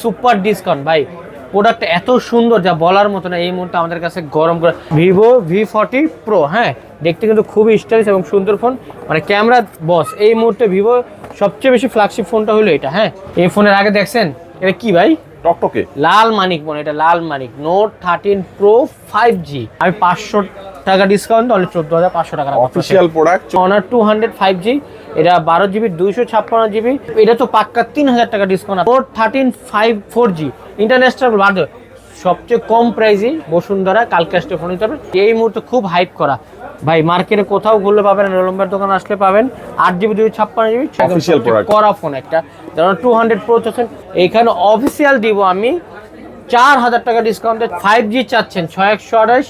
Super discount. ভাই product এত সুন্দর যা বলার মতো না এই মুহূর্তে আমাদের কাছে গরম করে ভিভো ভি ফর্টি প্রো হ্যাঁ? দেখতে কিন্তু খুবই স্টাইলিশ এবং সুন্দর ফোন মানে ক্যামেরা বস এই মুহূর্তে ভিভো সবচেয়ে বেশি ফ্ল্যাগশিপ ফোনটা হলো এটা হ্যাঁ? এই ফোনের আগে দেখছেন? এটা কি ভাই? টকটকে। লাল মানিক মনে এটা লাল মানিক। Note thirteen pro five G আমি পাঁচশো টাকা ডিসকাউন্ট তাহলে চোদ্দ হাজার পাঁচশো টাকা official product Honor two hundred five G এটা বারো জিবি দুইশো ছাপ্পান্ন জিবি এটা তো পাক্কা তিন হাজার টাকা discount four thirteen five four G international বাদ সবচেয়ে কম প্রাইসে বসুন্ধরা কালকে আসতে ফোন নিতে পারবেন এই মুহূর্তে খুব হাইপ করা। ভাই মার্কেটে কোথাও ঘুরলে পাবেন রোলম্বার দোকান আসলে পাবেন। আট জিবি দুই ছাপ্পান্ন জিবি করা ফোন একটা। যেমন টু হান্ড্রেড প্রো চাচ্ছেন এইখানে অফিসিয়াল দিব আমি। চার হাজার টাকা ডিসকাউন্টে ফাইভ জি চাচ্ছেন ছয় একশো আঠাশ।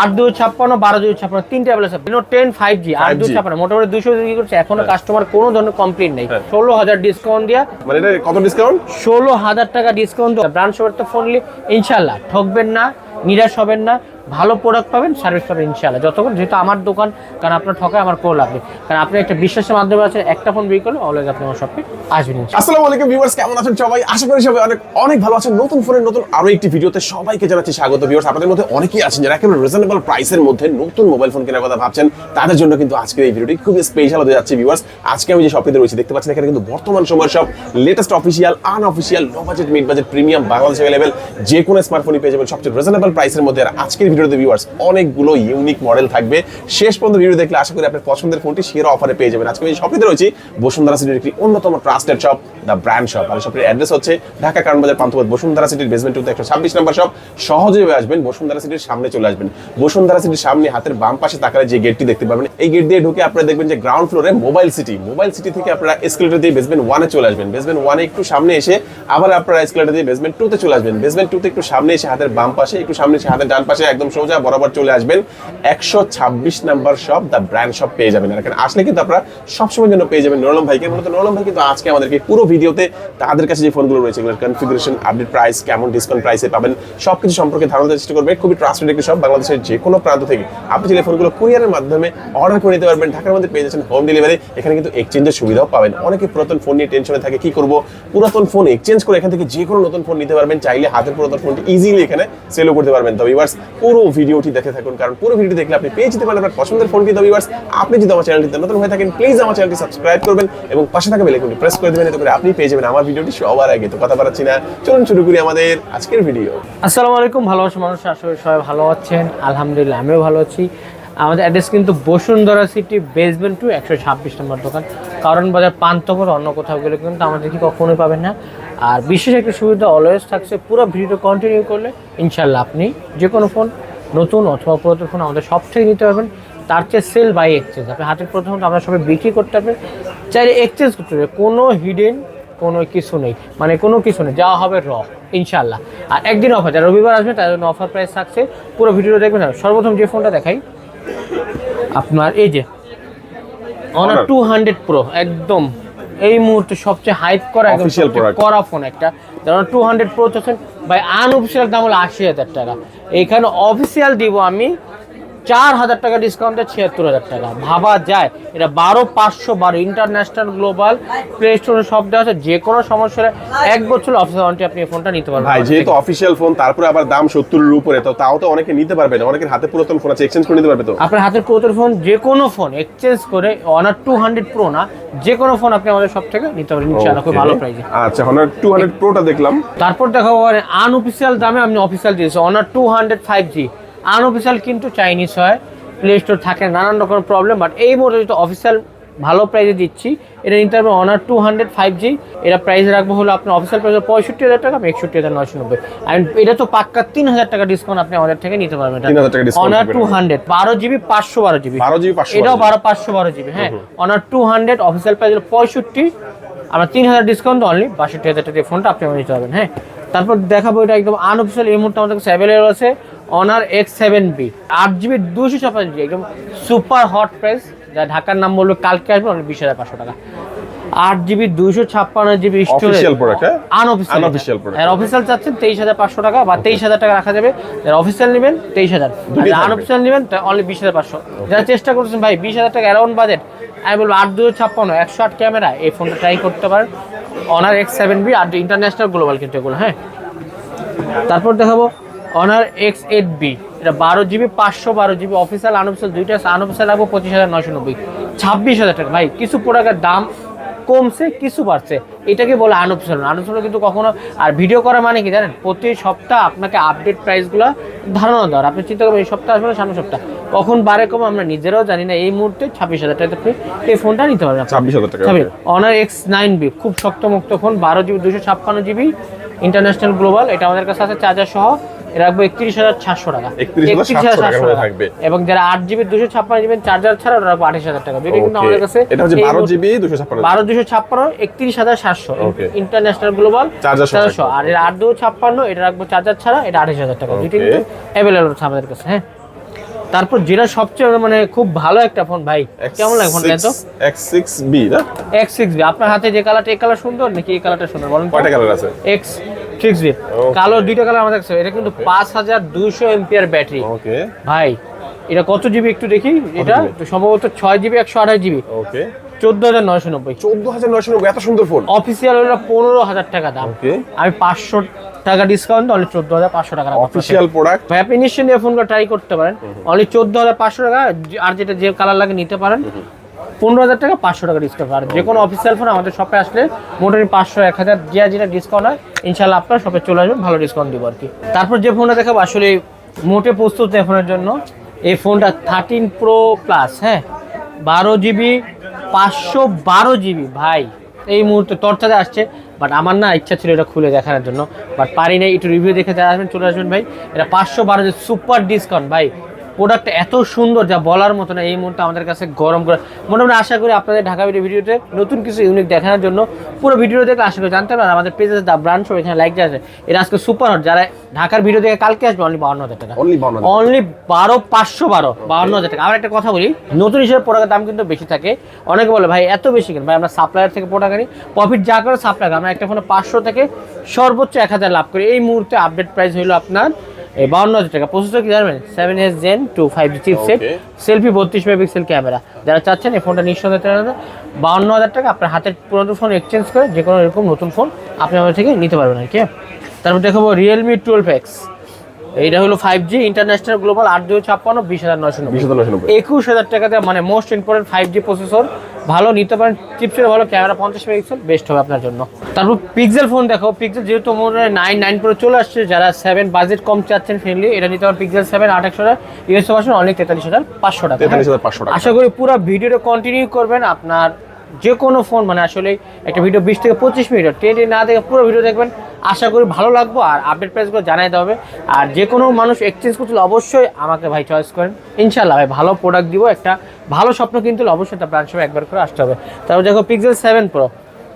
আট দুই ছাপ্পান্ন বারো দুই ছাপ্পান্ন তিনটে অ্যাভেলেবল আছে। টেন ফাইভ জি আট দুই 5G ছাপ্পান্ন মোটামুটি দুশো বিক্রি করছে? এখনও হ্যাঁ। কাস্টমার কোনো ধরনের কমপ্লেন নেই। হ্যাঁ। ষোলো হাজার ডিসকাউন্ট দিয়া। মানে এটা কত ডিসকাউন্ট ষোলো হাজার টাকা ডিসকাউন্ট ব্রাঞ্চ সবার তো ফোনলি ইনশাল্লাহ ঠকবেন না নিরাশ হবেন না। ভালো প্রোডাক্ট পাবেন সার্ভিস পাবেন ইনশাল্লাহ যতক্ষণ যেহেতু আমার দোকান, কারণ আপনার ঠকায় আমার কোনো লাগবে কারণ আপনি একটা বিশ্বাসের মাধ্যমে আছে একটা ফোন বিক্রি করলে অলওয়েজ আপনি আমার শপে আসবেন আসসালামু আলাইকুম ভিউয়ার্স কেমন আছেন সবাই? আশা করি সবাই অনেক অনেক ভালো আছেন। নতুন ফোনের নতুন আরও একটি ভিডিওতে সবাইকে জানাচ্ছি স্বাগত ভিউয়ার্স আপনাদের মধ্যে অনেকেই আছেন যারা একেবারে রিজনেবল প্রাইসের মধ্যে নতুন মোবাইল ফোন কেনার কথা ভাবছেন। তাদের জন্য কিন্তু আজকের এই ভিডিওটি খুবই স্পেশাল হতে যাচ্ছে ভিউয়ার্স আজকে আমি যে শপটিতে রয়েছি, দেখতে পাচ্ছেন এখানে কিন্তু বর্তমান সময়ের সব latest official unofficial low budget mid budget premium Bangladesh available যে কোনো স্মার্টফোনই পেয়ে যাবেন সবচেয়ে রিজনেবল প্রাইসের মধ্যে। আর আজকের ভিডিওতে ভিউয়ার্স অনেকগুলো ইউনিক মডেল থাকবে। শেষ পর্যন্ত ভিডিও দেখলে আশা করি আপনার পছন্দের ফোনটি সেরা অফারে পেয়ে যাবেন। আজকে এই শপটিতে রয়েছি, বসুন্ধরা সিটির একটি অন্যতম trusted shop the brand shop আর শপের অ্যাড্রেস হচ্ছে ঢাকা কারণ বাজার পান্থপথ, বসুন্ধরা সিটির বেসমেন্ট টুতে একশো ছাব্বিশ নম্বর শপ সহজে আসবেন, বসুন্ধরা সিটির সামনে চলে আসবেন। বসুন্ধরা সিটির সামনে হাতের বাম পাশে তাকালে যে গেটটি দেখতে পাবেন এই গেট দিয়ে ঢুকে আপনারা দেখবেন যে গ্রাউন্ড ফ্লোরে মোবাইল সিটি মোবাইল সিটি থেকে আপনারা এসকেলেটর দিয়ে বেসমেন্ট ওয়ানে চলে আসবেন। বেসমেন্ট ওয়ানে একটু সামনে এসে আবার আপনারা এসকেলেটর দিয়ে বেসমেন্ট টুতে চলে আসবেন। বেসমেন্ট টুতে একটু সামনে এসে হাতের বাম পাশে, একটু সামনে এসে হাতের ডান পাশে একদম সোজা বরাবর চলে আসবেন। একশো ছাব্বিশ number shop the brand shop পেয়ে যাবেন। এখানে আসলে কিন্তু আপনারা সবসময় জন্য পেয়ে যাবেন নরলম ভাইকে। মূলত নরলম ভাই কিন্তু আজকে আমাদেরকে পুরো ভিডিওতে তাদের কাছে যে ফোনগুলো রয়েছে, এগুলোর কনফিগারেশন আপডেট প্রাইস কেমন ডিসকাউন্ট প্রাইসে পাবেন, সবকিছু সম্পর্কে ধারণা চেষ্টা করবে। খুবই ট্রাস্টেড একটি সব বাংলাদেশের যে কোনো প্রান্ত থেকে। আপনি চাইলে ফোনগুলো কুরিয়ারের মাধ্যমে অর্ডার করে নিতে পারবেন। ঢাকার মধ্যে পেয়ে যাচ্ছেন হোম ডেলিভারি এখানে কিন্তু এক্সচেঞ্জের সুবিধাও পাবেন। অনেকে পুরাতন ফোন নিয়ে টেনশনে থাকে, কি করব? পুরাতন ফোন এক্সচেঞ্জ করে এখান থেকে যে কোনো নতুন ফোন নিতে পারবেন। চাইলে হাতের পুরাতন ফোনটি ইজিলি এখানে সেলও করতে পারবেন। তবে ভিউয়ার্স পুরো ভিডিওটি দেখে থাকুন, কারণ পুরো ভিডিওটি দেখলে আপনি পেয়ে যেতে পারেন আপনার পছন্দের ফোন কিন্তু ভিউয়ার্স আপনি যদি আমার চ্যানেলটিতে নতুন হয়ে থাকেন প্লিজ আমার চ্যানেলটি সাবস্ক্রাইব করবেন এবং পাশে থাকা বেল আইকনটি প্রেস করে দেবেন, এতে করে আপনি পেয়ে যাবেন আমার ভিডিওটি সবার আগে। তো কথা বাড়াচ্ছি না, চলুন শুরু করি আমাদের আজকের ভিডিও আসসালামু আলাইকুম ভালো ভালোবাসা মানুষ আসলে সবাই ভালো আছেন। আলহামদুলিল্লাহ, আমিও ভালো আছি। আমাদের অ্যাড্রেস কিন্তু বসুন্ধরা সিটি বেসমেন্ট টু একশো ছাব্বিশ নম্বর দোকান। কারণ বাজার পান্তপুর অন্য কোথাও গেলে কিন্তু আমাদেরকে কখনোই পাবেন না। আর বিশেষ একটা সুবিধা অলওয়েজ থাকছে, পুরো ভিডিও কন্টিনিউ করলে ইনশাল্লাহ আপনি যে কোনো ফোন নতুন অথবা পুরাতন ফোন আমাদের সব থেকে নিতে পারবেন। তার চেয়ে সেল বাই এক্সচেঞ্জ আপনি হাতের প্রথম আমরা সবাই বিক্রি করতে পারবেন। চাইলে এক্সচেঞ্জ করতে পারবেন। কোনো হিডেন কোনো কিছু নেই। মানে কোনো কিছু নেই। যা হবে র ইনশাল্লাহ আর একদিন অফার যারা রবিবার আসবে জন্য অফার প্রাইস থাকছে। পুরো ভিডিও দেখবেন। সর্বপ্রথম যে ফোনটা দেখাই আপনার এই যে অনার টু হান্ড্রেড প্রো একদম। এই মুহূর্তে সবচেয়ে হাইপ করা একদম। করা ফোন একটা। যেমন টু হান্ড্রেড প্রো চাচ্ছেন ভাই আনঅফিসিয়াল দাম হলো আশি হাজার টাকা। এইখানে অফিসিয়াল দিব আমি চার হাজার টাকা ডিসকাউন্টে ছিয়াত্তর হাজার টাকা। ভাবা যায় এটা বারো পাঁচশো বারো ইন্টারন্যাশনাল গ্লোবাল প্লে স্টোরে সব দেওয়া আছে যে কোনো সমস্যার এক বছর অফিস ওয়ারেন্টি আপনি ফোনটা নিতে পারবেন। ভাই যেহেতু অফিসিয়াল ফোন তারপরে আবার দাম সত্তরের উপরে তো তাও তো অনেকে নিতে পারবে না অনেকের হাতে পুরাতন ফোন আছে এক্সচেঞ্জ করে নিতে পারবে তো? আপনার হাতের পুরাতন ফোন যে কোনো ফোন এক্সচেঞ্জ করে অনার টু হান্ড্রেড প্রো না যে কোনো ফোন আপনি আমাদের সব থেকে নিতে পারেন ইনশাআল্লাহ খুব ভালো প্রাইসে আচ্ছা অনার টু হান্ড্রেড প্রোটা দেখলাম। তারপর দেখাবো আনঅফিসিয়াল দামে আপনি অফিসিয়াল দিয়েছি Honor two hundred five G unofficial কিন্তু চাইনিজ হয় প্লে স্টোর থাকে নানান রকম প্রবলেম বাট এই মুহূর্তে যেহেতু অফিসিয়াল ভালো প্রাইসে দিচ্ছি এটা নিতে হবে Honor two hundred five G এটা প্রাইস রাখব হলো আপনার অফিসিয়াল প্রাইস পঁয়ষট্টি হাজার টাকা একষট্টি হাজার নয়শো নব্বই। অ্যান্ড এটা তো পাক্কা তিন হাজার টাকা ডিসকাউন্ট আপনি আমাদের থেকে নিতে পারবেন 3,000 টাকা discount অনার টু হান্ড্রেড বারো জিবি পাঁচশো বারো জিবি বারো জিবি এটাও বারো পাঁচশো বারো জিবি হ্যাঁ। Honor two hundred official price হলো পঁয়ষট্টি আমরা তিন হাজার ডিসকাউন্ট অনলি বাষট্টি হাজার টাকা দিয়ে ফোনটা আপনি আমার নিতে পারবেন হ্যাঁ। তারপর দেখাবো এটা একদম আনঅফিসিয়াল এই মুহূর্তে আমাদের কাছে অ্যাভেলেবল আছে। অনার এক্স সেভেন বি আট জিবি দুশো ছাপ্পান্ন জিবি একদম সুপার হট প্রাইস যা ঢাকার নাম বলল কালকে আসবে অনলি বিশ হাজার পাঁচশো টাকা। আট জিবি দুশো ছাপ্পান্ন জিবি product, হ্যাঁ? আনঅফিসিয়াল Unofficial আর অফিসিয়াল চাচ্ছেন তেইশ হাজার পাঁচশো টাকা বা তেইশ হাজার টাকা রাখা যাবে। যারা অফিসিয়াল নেবেন তেইশ হাজার। আনঅফিসিয়াল নেবেন অনলি বিশ হাজার পাঁচশো। যারা চেষ্টা করছেন ভাই বিশ হাজার টাকা অ্যারাউন্ড বাজেট আমি বলব আট দুশো ছাপ্পান্ন একশো আট ক্যামেরা এই ফোনটা ট্রাই করতে পারেন। অনার এক্স সেভেন বি আর ইন্টারন্যাশনাল গ্লোবাল কিন্তু এগুলো হ্যাঁ। তারপর দেখাবো অনার এক্স এইট বি এটা বারো জিবি পাঁচশো বারো জিবি অফিসিয়াল আনঅফিসিয়াল দুইটা আনঅফিসিয়াল লাগবে পঁচিশ হাজার নয়শো নব্বই। ছাব্বিশ হাজার টাকা। ভাই কিছু প্রোডাক্টের দাম কমছে কিছু বাড়ছে। এটাকে বলে আনঅফিসিয়াল আনঅফিসিয়াল কিন্তু কখনো আর ভিডিও করা মানে কি জানেন? প্রতি সপ্তাহ আপনাকে আপডেট প্রাইসগুলো ধারণা দেওয়ার আপনি চিন্তা করবেন এই সপ্তাহ আসবে না সামনের সপ্তাহ। কখন বারে কম আমরা নিজেরাও জানি না। এই মুহূর্তে ছাব্বিশ হাজার টাকা আপনি এই ফোনটা নিতে পারবেন। ছাব্বিশ হাজার টাকা। অনার এক্স নাইন বি খুব শক্তমুক্ত ফোন বারো জিবি দুশো ছাপ্পান্ন জিবি ইন্টারন্যাশনাল গ্লোবাল এটা আমাদের কাছে আছে চার্জার সহ। রাখব একত্রিশ হাজার সাতশো টাকা। 31,700 টাকার টাকা। থাকবে। এবং যারা আট জিবি দুশো ছাপ্পান্ন জিবি চার্জার ছাড়া ওটা রাখব আঠাশ হাজার টাকা। বিভিন্ন কিন্তু আমাদের কাছে এটা হচ্ছে বারো জিবি দুশো ছাপ্পান্ন বারো দুশো ছাপ্পান্ন একত্রিশ হাজার সাতশো। ইন্টারন্যাশনাল গ্লোবাল চার্জার সহ চারশো। আর এর আট দুশো ছাপ্পান্ন এটা রাখব চার্জার ছাড়া এটা আঠাশ হাজার টাকা। Okay. কিন্তু অ্যাভেলেবল আছে আমাদের কাছে হ্যাঁ। তারপর যেটা সবচেয়ে মানে খুব ভালো একটা ফোন ভাই। কেমন লাগে ফোনটা এত? এক্স সিক্স বি না? এক্স সিক্স বি আপনার হাতে যে কালারটা এই কালার সুন্দর নাকি এই কালারটা সুন্দর বলেন কয়টা কালার আছে? X সিক্স কালো দুইটা কালার আমাদের কাছে। এটা কিন্তু পাঁচ হাজার দুইশো এমপিআর ব্যাটারি। ওকে ভাই এটা কত জিবি একটু দেখি? এটা সম্ভবত ছয় জিবি একশো আঠাশ জিবি ওকে চোদ্দ হাজার নয়শো নব্বই। চোদ্দ হাজার নয়শো নব্বই এত সুন্দর ফোন অফিসিয়াল হলো পনেরো হাজার টাকা দাম। আমি পাঁচশো টাকা ডিসকাউন্ট অনলি চোদ্দ হাজার পাঁচশো টাকা রাখব আপনার অফিসিয়াল প্রোডাক্ট ভাই আপনি নিশ্চয়ই নিয়ে ফোনটা ট্রাই করতে পারেন। অনলি চোদ্দ হাজার পাঁচশো টাকা আর যেটা যে কালার লাগে নিতে পারেন। পনেরো হাজার টাকা পাঁচশো টাকা ডিসকাউন্ট আর যে কোনো অফিসিয়াল ফোন আমাদের শপে আসলে মোটামুটি পাঁচশো এক হাজার যে যেটা ডিসকাউন্ট হয় ইনশাল্লাহ আপনার শপে চলে আসবেন ভালো ডিসকাউন্ট দিব আর কি। তারপর যে ফোনটা দেখাবো আসলে মোটে প্রস্তুত এই ফোনের জন্য এই ফোনটা থার্টিন প্রো প্লাস হ্যাঁ? বারো জিবি পাঁচশো বারো জিবি। ভাই, এই মুহূর্তে টর্চারে আসছে বাট আমার না ইচ্ছা ছিল এটা খুলে দেখানোর জন্য বাট পারি নাই, একটু রিভিউ দেখে আসবেন, চলে আসবেন ভাই। এটা পাঁচশো বারো সুপার ডিসকাউন্ট ভাই প্রোডাক্ট এত সুন্দর যা বলার মতো না এই মুহূর্তে আমাদের কাছে গরম করে মোটামুটি আশা করি আপনাদের ঢাকা ভিডিও ভিডিওতে নতুন কিছু ইউনিক দেখানোর জন্য পুরো ভিডিও দেখে আশা করি জানতে পারেন আমাদের পেজে দা ব্রাঞ্চ এখানে লাইক আছে। এটা আজকে সুপার হট যারা ঢাকার ভিডিও দেখে কালকে আসবে অনলি বাউন্ন হাজার টাকা। অনলি বারো পাঁচশো বারো বাউন্ন হাজার টাকা। আবার একটা কথা বলি নতুন হিসেবে প্রোডাক্টের দাম কিন্তু বেশি থাকে। অনেকে বলে ভাই এত বেশি কেন? ভাই আমরা সাপ্লায়ার থেকে প্রোডাক্ট আনি। প্রফিট যা করে সাপ্লায়ার আমরা একটা ফোনে পাঁচশো থেকে সর্বোচ্চ এক হাজার লাভ করি। এই মুহূর্তে আপডেট প্রাইস হলো আপনার এই বাউন্ন হাজার টাকা। প্রসেসর কি জানবেন seven S gen two five G chipset. Selfie বত্রিশ মেগাপিক্সেল ক্যামেরা যারা চাচ্ছেন এই ফোনটা নিঃসন্দেহে বাউন্ন হাজার টাকা আপনার হাতের পুরনো ফোন এক্সচেঞ্জ করে যে কোনো এরকম নতুন ফোন আপনি আমাদের থেকে নিতে পারবেন আর কি। তারপর দেখাবো রিয়েলমি টুয়েলভ এক্স এইটা হলো ফাইভ জি ইন্টারন্যাশনাল গ্লোবাল আট দুই ছাপ্পান্ন বিশ হাজার নয়শো একুশ হাজার টাকাতে মানে most important five G processor ভালো নিতে পারেন। চিপসের ভালো ক্যামেরা পঞ্চাশ মেগাপিক্সেল বেস্ট হবে আপনার জন্য। তারপর পিক্সেল ফোন দেখো পিক্সেল যেহেতু মনে হয় নাইন নাইন প্রো চলে আসছে যারা সেভেন বাজেট কম চাচ্ছেন ফ্রেন্ডলি এটা নিতে পারেন পিক্সেল সেভেন আট একশো টাকা ইউএসও ভার্সন অনেক তেতাল্লিশ হাজার পাঁচশো টাকা। আশা করি পুরো ভিডিওটা কন্টিনিউ করবেন। আপনার যে কোনো ফোন মানে আসলে একটা ভিডিও বিশ থেকে পঁচিশ মিনিট টেনে না দেখে পুরো ভিডিও দেখবেন। আশা করি ভালো লাগবো আর আপডেট প্রাইসগুলো জানাই দেওয়া হবে। আর যে কোনো মানুষ এক্সচেঞ্জ করতে অবশ্যই আমাকে ভাই চয়েস করেন। ইনশাল্লাহ ভাই, ভালো প্রোডাক্ট দিব, একটা ভালো স্বপ্ন কিনতে অবশ্যই তার ব্রাঞ্চ একবার করে আসতে হবে। তারপর দেখো পিক্সেল সেভেন প্রো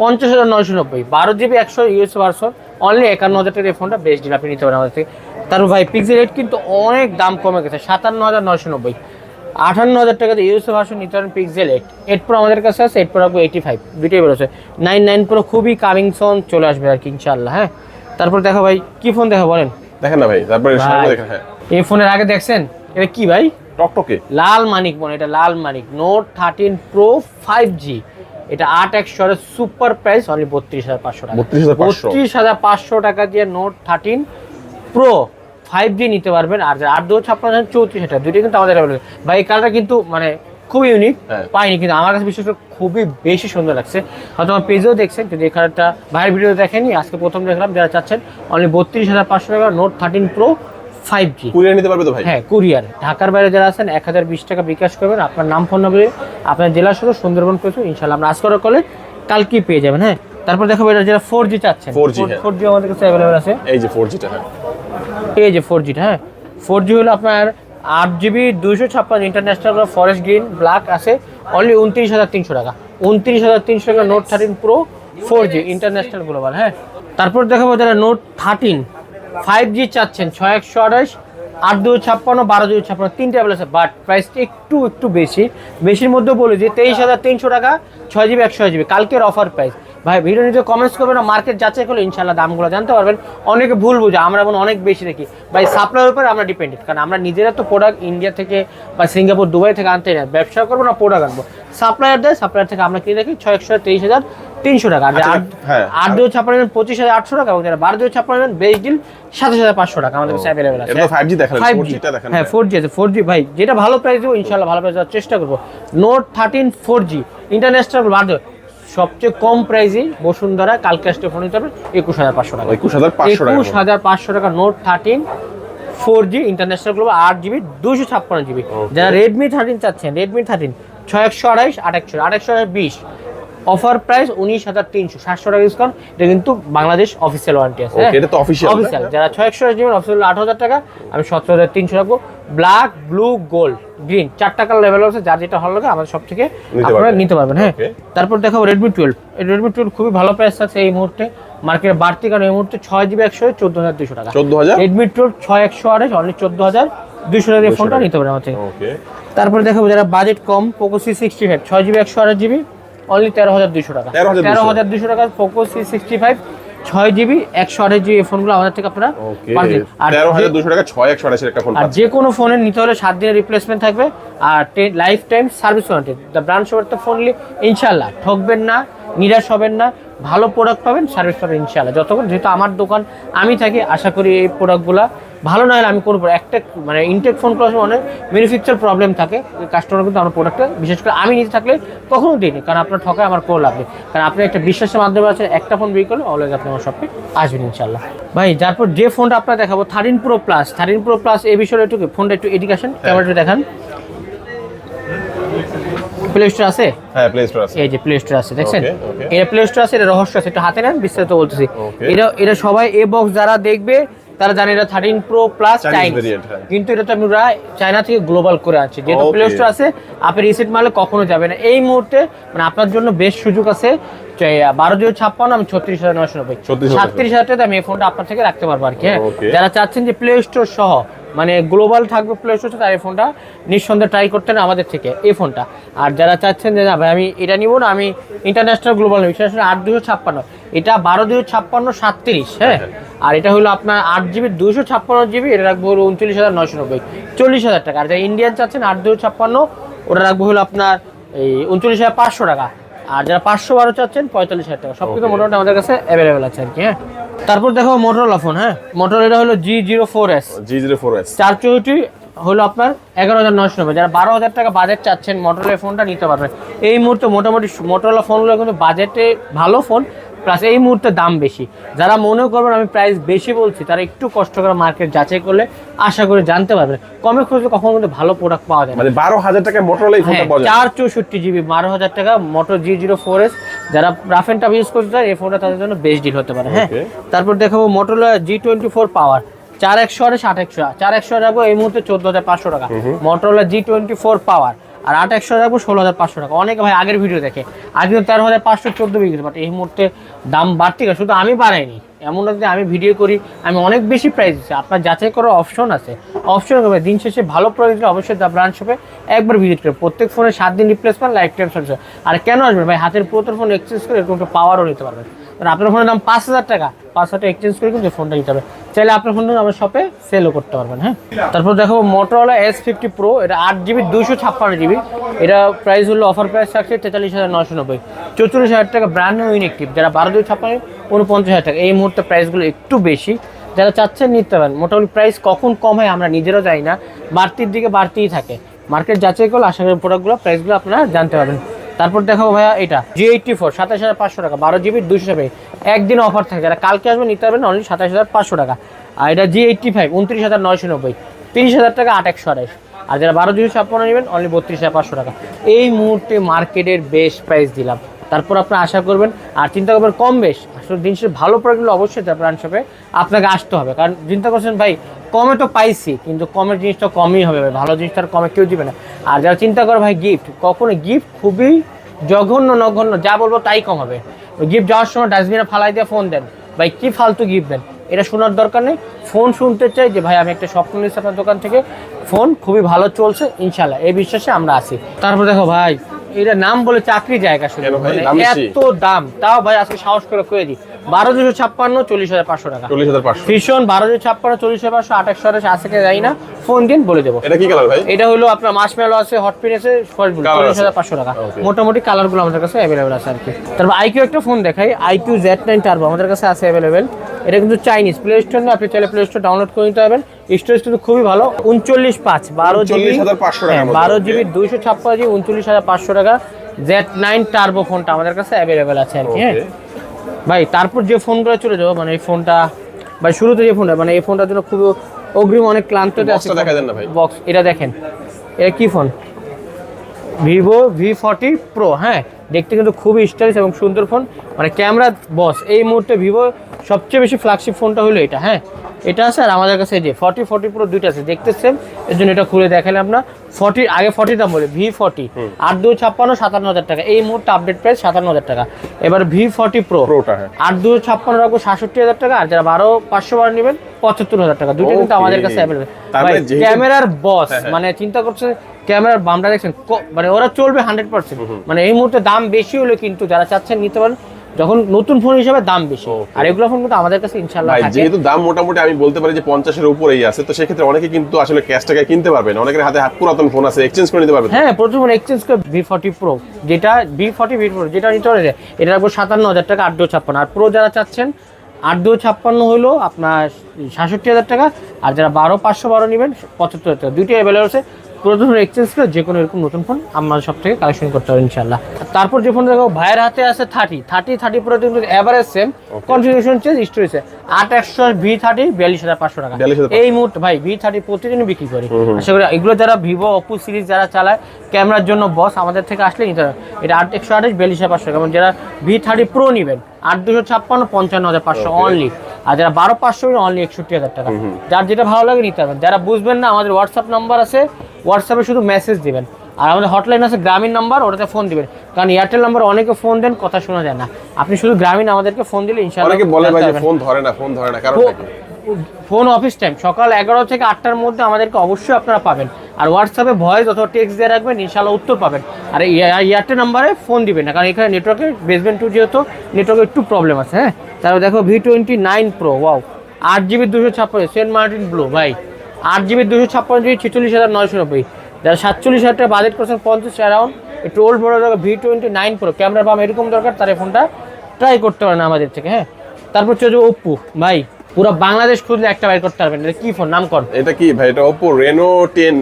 পঞ্চাশ হাজার নয়শো নব্বই, বারো জিবি একশো ইউএস ভার্সন অনলি একান্ন হাজার টাকার এই ফোনটা বেস্ট ডিল আপনি নিতে পারেন আমাদের থেকে। তারপর ভাই পিক্সেল এইট কিন্তু অনেক দাম কমে গেছে সাতান্ন হাজার নয়শো নব্বই। আটান্ন হাজার টাকাতে ইউএসএ ভার্সন নিতে পারেন পিক্সেল এইট এইট প্রো আমাদের কাছে আছে এইট প্রো রাখব এইটি ফাইভ দুটোই বেরোছে নাইন নাইন প্রো খুবই কামিং সন চলে আসবে আর কি ইনশাল্লাহ হ্যাঁ? তারপর দেখো ভাই কি ফোন দেখো বলেন? দেখেন না ভাই তারপরে হ্যাঁ। এই ফোনের আগে দেখছেন? এটা কি ভাই? টকটকে লাল মানিক মনে এটা লাল মানিক note thirteen pro five G এটা আট একশো সুপার প্রাইস অনলি বত্রিশ হাজার পাঁচশো টাকা। বত্রিশ হাজার পাঁচশো। টাকা দিয়ে note thirteen pro five G নিতে পারবেন আর যারা আট দু ছাপ্পান্ন হাজার চৌত্রিশ হাজার দুইটা কিন্তু আমাদের অ্যাভেলেবল ভাই এই কালারটা কিন্তু মানে খুবই ইউনিক হ্যাঁ। পাইনি কিন্তু আমার কাছে বিশেষ করে খুবই বেশি সুন্দর লাগছে। হয়তো আমার পেজেও দেখছেন কিন্তু এই কালারটা ভাইয়ের ভিডিও দেখেনি আজকে প্রথম দেখলাম যারা চাচ্ছেন অনলি বত্রিশ হাজার পাঁচশো টাকা note thirteen pro five G courier নিতে পারবে তো ভাই? হ্যাঁ কুরিয়ার ঢাকার বাইরে যারা আছেন এক হাজার বিশ টাকা বিকাশ করবেন আপনার নাম ফোন নম্বরে আপনার জেলা সদর সুন্দরবন করেছে ইনশাল্লাহ আমরা করার কলে কালকেই পেয়ে যাবেন হ্যাঁ। তারপর দেখো এটা যারা ফোর জি চাচ্ছেন। ফোর জি ফোর জি আমাদের কাছে অ্যাভেলেবেল আছে। এই যে ফোর জিটা হ্যাঁ। এই যে ফোর জিটা হ্যাঁ? ফোর জি হলো আপনার আট জিবি দুইশো ছাপ্পান্ন ইন্টারন্যাশনাল ফরেস্ট গ্রিন ব্ল্যাক আছে অনলি উনত্রিশ হাজার তিনশো টাকা। উনত্রিশ হাজার তিনশো টাকা note thirteen pro four G international global হ্যাঁ? তারপর দেখাবো যারা নোট থার্টিন ফাইভ জি চাচ্ছেন ছয় একশো আঠাশ, আট দুই ছাপ্পান্ন, বারো দুই ছাপ্পান্ন তিনটে অ্যাভেলেবল আছে বাট প্রাইসটা একটু একটু বেশি। বেশির মধ্যে বলে যে তেইশ হাজার তিনশো টাকা, ছয় জিবি একশো জিবি কালকের অফার প্রাইস ভাই ভিডিও নিচে কমেন্টস করবেন মার্কেট যাচাই করলে ইনশাল্লাহ দামগুলো জানতে পারবেন। অনেকে ভুল বুঝে আমরা এখন অনেক বেশি দেখি। ভাই সাপ্লাইয়ের উপরে আমরা ডিপেন্ডেড কারণ আমরা নিজেরা তো প্রোডাক্ট ইন্ডিয়া থেকে বা সিঙ্গাপুর দুবাই থেকে আনতে না ব্যবসা করব না প্রোডাক্ট আনব। সাপ্লায়ার দেয় সাপ্লায়ার থেকে আমরা কিনে রাখি ছয় একশো তেইশ হাজার তিনশো টাকা। আর আচ্ছা, আট- হ্যাঁ। আট দুই ছাপ্পান্ন পঁচিশ হাজার আটশো টাকা এবং যারা বারো দুই ছাপ্পান্ন নেবেন বেশ ডিল সাতাশ হাজার পাঁচশো টাকা। আমাদের কাছে অ্যাভেলেবেল আছে। এটা তো 5G দেখালেন, 5G 4G টা দেখান হ্যাঁ ফোর জি আছে ফোর জি ভাই যেটা ভালো প্রাইস দেবো ইনশাল্লাহ ভালো প্রাইস দেওয়ার চেষ্টা করব। Note thirteen four G international বাদ সবচেয়ে কম প্রাইসে বসুন্ধরা কালকে আসতে ফোন নিতে হবে একুশ হাজার পাঁচশো টাকা। একুশ হাজার পাঁচশো টাকা একুশ হাজার পাঁচশো টাকা note thirteen four G international global আট জিবি দুশো ছাপ্পান্ন জিবি। যারা রেডমি থার্টিন চাচ্ছেন রেডমি থার্টিন ছয় একশো আড়াইশ আট একশো আট একশো বিশ। অফার প্রাইস উনিশ হাজার তিনশো সাতশো টাকা ডিসকাউন্ট এটা কিন্তু বাংলাদেশ অফিসিয়াল ওয়ারেন্টি আছে এটা তো official, অফিসিয়াল না? যারা ছয় একশো জিবি অফিসিয়াল আট হাজার টাকা আমি সতেরো হাজার তিনশো রাখব। Black blue gold green. চারটা কালার লেভেল আছে যার যেটা ভালো লাগে আমাদের সব থেকে আপনারা নিতে পারবেন হ্যাঁ। তারপর দেখাবো রেডমি টুয়েলভ এই রেডমি টুয়েলভ খুবই ভালো প্রাইস আছে এই মুহূর্তে। মার্কেটে বাড়তি কারণ এই মুহূর্তে ছয় জিবি একশো চোদ্দ হাজার দুশো টাকা। চোদ্দ হাজার রেডমি টুয়েলভ ছয় একশো আঠাশ অনলি চোদ্দ হাজার দুশো টাকা দিয়ে ফোনটা নিতে পারেন ওকে তারপরে দেখাবো যারা বাজেট কম পোকো সি সিক্সটি ফাইভ ছয় জিবি একশো আঠাশ জিবি অনলি তেরো হাজার দুশো টাকা। 13,200 তেরো হাজার দুশো টাকা পোকো সি সিক্সটি ফাইভ ছয় জিবি একশো আঠাশ জিবি ফোনগুলো আমাদের থেকে আপনারা আর তেরো হাজার দুশো টাকা ছয় একশো আঠাশের একটা ফোন আর যে কোনো ফোনের নিতে হলে সাত দিনের রিপ্লেসমেন্ট থাকবে আর life time service warranty the brand শপের তো ফোন নিলে ইনশাল্লাহ ঠকবেন না নিরাশ হবেন না ভালো প্রোডাক্ট পাবেন সার্ভিস পাবেন ইনশাল্লাহ যতক্ষণ যেহেতু আমার দোকান আমি থাকি আশা করি এই প্রোডাক্টগুলো ভালো না হলে আমি করব একটা মানে ইনটেক ফোন করার সময় অনেক ম্যানুফ্যাকচার প্রবলেম থাকে। কাস্টমার কিন্তু আমার প্রোডাক্টটা বিশেষ করে আমি নিজে থাকলে কখনো দিইনি। কারণ আপনার ঠকায় আমার কোনো লাগবে কারণ আপনি একটা বিশ্বাসের মাধ্যমে আছে একটা ফোন বিক্রি করলে অলওয়েজ আপনি আমার শপে আসবেন ইনশাল্লাহ ভাই তারপর যে ফোনটা আপনার দেখাবো thirteen pro plus thirteen pro plus এই বিষয়ে একটু ফোনটা একটু এডুকেশন ক্যামেরাটা দেখান। প্লে স্টোর আছে? হ্যাঁ প্লে স্টোর আছে। এই যে প্লে স্টোর আছে দেখছেন. এটা প্লে স্টোর আছে এটা রহস্য আছে একটু হাতে নেন বিস্তারিত বলতেছি। এটা এটা সবাই এ বক্স যারা দেখবে তারা জানে এটা থার্টিন প্রো প্লাস চাইনিজ। কিন্তু এটা তো আমরা চায়না থেকে গ্লোবাল করে আনছি। যেহেতু প্লে স্টোর আছে আপনি রিসেট মারলে কখনো যাবে না। এই মুহূর্তে মানে আপনার জন্য বেশ সুযোগ আছে বারো জিরো ছাপ্পান্ন আমি ছত্রিশ হাজার নশো নব্বই। 36,990 সাতত্রিশ হাজার টাকা আমি এই ফোনটা আপনার থেকে রাখতে পারব আর কি হ্যাঁ। যারা চাচ্ছেন যে প্লে স্টোর সহ মানে গ্লোবাল থাকবে প্লে স্টোর তার এই ফোনটা নিঃসন্দেহে ট্রাই করতেন আমাদের থেকে এই ফোনটা আর যারা চাচ্ছেন যে না ভাই আমি এটা নিব না আমি ইন্টারন্যাশনাল গ্লোবাল নেব। সেটা আট দুশো ছাপ্পান্ন। এটা বারো দুশো ছাপ্পান্ন সাতত্রিশ হ্যাঁ? আর এটা হলো আপনার আট জিবি দুশো ছাপ্পান্ন জিবি এটা রাখব হলো উনচল্লিশ হাজার নশো নব্বই চল্লিশ হাজার টাকা। আর যারা ইন্ডিয়ান চাচ্ছেন আট দুশো ছাপ্পান্ন ওটা রাখব হলো আপনার এই উনচল্লিশ হাজার পাঁচশো টাকা। আর যারা পাঁচশো বারো চাচ্ছেন পঁয়তাল্লিশ হাজার টাকা। সব কিছু মোটামুটি আমাদের কাছে অ্যাভেলেবেল আছে আর কি হ্যাঁ? তারপর দেখো মোটরোলা ফোন হ্যাঁ? মোটরোলা হলো G zero four S G zero four S চার চৌষট্টি হলো আপনার এগারো হাজার নশো নব্বই। যারা বারো হাজার টাকা বাজেট চাচ্ছেন মোটরোলা ফোনটা নিতে পারবেন। এই মুহূর্তে মোটামুটি মোটরোলা ফোনগুলো কিন্তু বাজেটে ভালো ফোন প্লাস এই মুহূর্তে দাম বেশি। যারা মনে করবেন আমি প্রাইস বেশি বলছি তারা একটু কষ্ট করে মার্কেট যাচাই করলে আশা করে জানতে পারবেন। কমে খুঁজলে কখনো কিন্তু ভালো প্রোডাক্ট পাওয়া যায় মানে বারো হাজার টাকা মোটরলা এই ফোনটা হ্যাঁ, চার চৌষট্টি জিবি বারো হাজার টাকা moto G zero four S যারা রাফ এন্ড টাফ ইউজ করতে চায় এই ফোনটা তাদের জন্য বেস্ট ডিল হতে পারে হ্যাঁ? তারপর দেখাবো Motorola G twenty four power চার একশো আঠাশ আট একশো। চার একশো রাখব এই মুহূর্তে চোদ্দ হাজার পাঁচশো টাকা। Motorola G twenty four power আর আট একশো রাখব, ষোলো হাজার পাঁচশো টাকা অনেকে ভাই আগের ভিডিও দেখে। আগে কিন্তু তেরো হাজার পাঁচশো চোদ্দ বিক্রি বাট এই মুহূর্তে দাম বাড়তি গেছে, শুধু আমি বাড়াইনি। এমন না যে আমি ভিডিও করি, আমি অনেক বেশি প্রাইস দিচ্ছি। আপনার যাচাই করার অপশন আছে। অপশন হবে, দিন শেষে ভালো প্রাইস অবশ্যই দ্য ব্রাঞ্চ শপে একবার ভিজিট করে প্রত্যেক ফোনে সাত দিন রিপ্লেসমেন্ট লাইফ টাইম সার্ভিস আর কেন আসবেন? ভাই, হাতের পুরাতন ফোন এক্সচেঞ্জ করে এরকম একটা পাওয়ারও নিতে পারবেন। আপনার ফোনের দাম পাঁচ হাজার টাকা। পাঁচ হাজার এক্সচেঞ্জ করে কিন্তু ফোনটা নিতে হবে। চাইলে আপনার ফোনটা আমার শপে সেলও করতে পারবেন হ্যাঁ? তারপর দেখো মোটরওয়ালা এস ফিফটি প্রো এটা আট জিবি দুশো ছাপ্পান্ন জিবি এটা প্রাইস হলো অফার প্রাইস থাকছে তেতাল্লিশ হাজার নশো নব্বই। চৌচল্লিশ হাজার টাকা ব্র্যান্ড নিউ ইনেকটিভ যারা বারো দুই ছাপ্পান্ন, উনপঞ্চাশ হাজার টাকা। এই মুহূর্তে প্রাইসগুলো একটু বেশি। যারা চাচ্ছেন নিতে পারেন। মোটামুটি প্রাইস কখন কম হয় আমরা নিজেরাও যাই না। বাড়তির দিকে বাড়তিই থাকে। মার্কেট যাচাই করলে আশা করি প্রোডাক্টগুলো প্রাইসগুলো আপনারা জানতে পারবেন। তারপর দেখাবো ভাইয়া এটা। জি এইটটি ফোর সাতাশ হাজার পাঁচশো টাকা, বারো জিবি দুশো জিবি একদিন অফার থাকে, যারা কালকে আসবে নিতে পারবেন অনলি সাতাশ হাজার পাঁচশো টাকা। আর এটা জি এইটটি ফাইভ উনত্রিশ হাজার নয়শো নব্বই, তিরিশ হাজার টাকা আট একশো আড়াইশ। আর যারা বারো জিবি ছাপ্পান্ন নেবেন অনলি বত্রিশ হাজার পাঁচশো টাকা। এই মুহূর্তে মার্কেটের বেস্ট প্রাইস দিলাম। তারপর আপনি আশা করবেন, আর চিন্তা করবেন কম বেশ, আসলে দিন শেষে ভালো প্রোডাক্টগুলো অবশ্যই তার ব্রাঞ্চ আপনাকে আসতে হবে। কারণ চিন্তা করছেন, ভাই কমে তো পাইছি, কিন্তু কমের জিনিসটা কমই হবে ভাই। ভালো জিনিসটা আর কমে কেউ দিবে না। আর যারা চিন্তা করে ভাই গিফট কখনো গিফট খুবই জঘন্য নগণ্য যা বলব তাই কম হবে। গিফট যাওয়ার সময় ডাস্টবিনে ফালাই দিয়ে ফোন দেন। ভাই, কী ফালতু গিফট দেন? এটা শোনার দরকার নেই। ফোন শুনতে চাই যে, ভাই, আমি একটা স্বপ্ন নিচ্ছি আপনার দোকান থেকে। ফোন খুবই ভালো চলছে ইনশাল্লাহ এই বিশ্বাসে আমরা আছি। তারপর দেখো ভাই এটা নাম বলে চাকরি জায়গা শুধু? মানে? এত দাম। তাও ভাই আজকে সাহস করে কয়ে দিই। বারো দুশো ছাপ্পান্ন চল্লিশ হাজার পাঁচশো টাকা। চল্লিশ হাজার পাঁচশো। ভীষণ বারো দুশো ছাপ্পান্ন চল্লিশ হাজার পাঁচশো আঠাশ হাজার আছে কে যাই না। ফোন দিন বলে দেবো। এটা কি কালার ভাই? এটা হলো আপনার মাসমেলো আছে হট পিন আছে চল্লিশ হাজার পাঁচশো টাকা. মোটামুটি কালারগুলো আমাদের কাছে অ্যাভেলেবেল আছে আর কি। তারপর আইকিউ একটা ফোন দেখাই। আইকিউ জেড নাইন টার্বো আমাদের কাছে আছে অ্যাভেলেবেল এটা কিন্তু চাইনিজ প্লে স্টোর না আপনি চাইলে প্লে স্টোর ডাউনলোড করে নিতে পারবেন। স্টোরেজ কিন্তু খুবই ভালো। উনচল্লিশ পাঁচ বারো জিবি। 39,500 টাকার মধ্যে, বারো জিবি দুইশো ছাপ্পান্ন জিবি উনচল্লিশ হাজার পাঁচশো টাকা। জেড নাইন টার্বো ফোনটা আমাদের কাছে অ্যাভেলেবেল আছে আর কি হ্যাঁ। ভাই তারপর যে ফোনগুলো চলে যাব মানে এই ফোনটা ভাই শুরুতে যে ফোনটা মানে এই ফোনটার জন্য খুবই অগ্রিম অনেক ক্লান্ত ভাই। বক্স এটা দেখেন। এটা কি phone Vivo V forty pro হ্যাঁ। দেখতে কিন্তু খুবই স্টাইলিশ এবং সুন্দর ফোন মানে ক্যামেরা বস এই মুহূর্তে ভিভো সবচেয়ে বেশি ফ্ল্যাগশিপ ফোনটা হলো এটা হ্যাঁ। এটা আছে আর আমাদের কাছে যে ফর্টি ফর্টি প্রো দুইটা আছে দেখতে সেম এর জন্য এটা খুলে দেখালে আমরা ফর্টি আগে ফর্টি দাম বলে ভি ফর্টি আট দুই ছাপ্পান্ন সাতান্ন হাজার টাকা। এই মুহূর্তে আপডেট প্রাইস সাতান্ন হাজার টাকা। এবার ভি ফর্টি প্রো। আট দুই ছাপ্পান্ন রাখব সাতষট্টি হাজার টাকা আর যারা বারো পাঁচশো বার নেবেন পঁচাত্তর হাজার টাকা। দুটো কিন্তু আমাদের কাছে অ্যাভেলেবেল ক্যামেরার বস হ্যাঁ, হ্যাঁ। মানে চিন্তা করছে ক্যামেরার বামটা দেখছেন মানে ওরা চলবে হান্ড্রেড পার্সেন্ট মানে এই মুহূর্তে দাম বেশি হলে কিন্তু যারা চাচ্ছেন নিতে পারেন যখন নতুন ফোন হিসাবে দাম বেশি। আর এগুলো ফোন কিন্তু আমাদের কাছে ইনশাল্লাহ ভাই থাকে। যেহেতু দাম মোটামুটি আমি বলতে পারি যে পঞ্চাশের উপরেই আছে তো সেক্ষেত্রে অনেকে কিন্তু আসলে ক্যাশ টাকায় কিনতে পারবেন অনেকের হাতে হাত পুরাতন ফোন আছে এক্সচেঞ্জ করে নিতে পারবে হ্যাঁ প্রথম এক্সচেঞ্জ করে ভি ফর্টি প্রো যেটা ভি ফর্টি ভি প্রো যেটা নিতে পারে এটা সাতান্ন হাজার টাকা আট দু ছাপ্পান্ন। আর প্রো যারা চাচ্ছেন আট দু ছাপ্পান্ন হলো আপনার সাতষট্টি হাজার টাকা আর যারা বারো পাঁচশো বারো নেবেন পঁচাত্তর হাজার টাকা। দুইটাই অ্যাভেলেবল আছে। প্রথম এক্সচেঞ্জ করে যে কোনো এরকম নতুন ফোন আমার সব থেকে কালেকশন করতে হবে ইনশাল্লাহ তারপর যে ফোন দেখো ভাইয়ের হাতে আছে থার্টি থার্টি থার্টি প্রো কিন্তু average same configuration change storage একশো ভি থার্টি বিয়াল্লিশ হাজার পাঁচশো টাকা। এই মুহূর্তে ভাই ভি থার্টি প্রতিদিন বিক্রি করি। আশা করি এগুলো যারা ভিভো অপো সিরিজ যারা চালায় ক্যামেরার জন্য বস আমাদের থেকে আসলে নিতে হবে। এটা আট একশো আঠাশ বিয়াল্লিশ হাজার পাঁচশো এবং যারা ভি থার্টি প্রো নেবেন আট দুশো ছাপ্পান্ন পঞ্চান্ন হাজার পাঁচশো অনলি আর যারা বারো পাঁচশো অনলি একষট্টি হাজার টাকা। যার যেটা ভালো লাগে নিতে পারবেন যারা বুঝবেন না আমাদের হোয়াটসঅ্যাপ নাম্বার আছে। হোয়াটসঅ্যাপে শুধু মেসেজ দিবেন। আর আমাদের হটলাইন আছে গ্রামীণ নাম্বার ওটাতে ফোন দিবেন। কারণ এয়ারটেল নাম্বার অনেকে ফোন দেন কথা শোনা যায় না। আপনি শুধু গ্রামীণ আমাদেরকে ফোন দিলে ইনশাআল্লাহ অনেকে বলে ভাই ফোন ধরে না ফোন ধরে না কারণ ফোন অফিস টাইম সকাল এগারো থেকে আটটার মধ্যে আমাদেরকে অবশ্যই আপনারা পাবেন। আর হোয়াটসঅ্যাপে ভয়েস অথবা টেক্সট দিয়ে রাখবেন ইনশাল্লাহ উত্তর পাবেন। আর এয়ারটেল নাম্বারে ফোন দিবেন না কারণ এখানে নেটওয়ার্কের বেসমেন্ট টু যেহেতু নেটওয়ার্কের একটু প্রবলেম আছে হ্যাঁ? তারপর দেখো V twenty nine pro wow আট জিবি দুশো ছাপ্পান্ন সেন্ট মার্টিন ব্লু ভাই। আট জিবি দুশো ছাপ্পান্ন জিবি ছেচল্লিশ হাজার নয়শো নব্বই। যারা সাতচল্লিশ হাজার টাকা বাজেট করছেন পঞ্চাশ অ্যারাউন্ড একটু old model V twenty nine pro camera পাম এরকম দরকার তার এই ফোনটা ট্রাই করতে পারেন আমাদের থেকে হ্যাঁ? তারপর চলছে ওপ্পো ভাই পুরো বাংলাদেশ খুঁজলে একটা বাইর করতে পারবেন এটা কি ফোন নাম কর। এটা কি ভাই? এটা ওপো রেনো টেন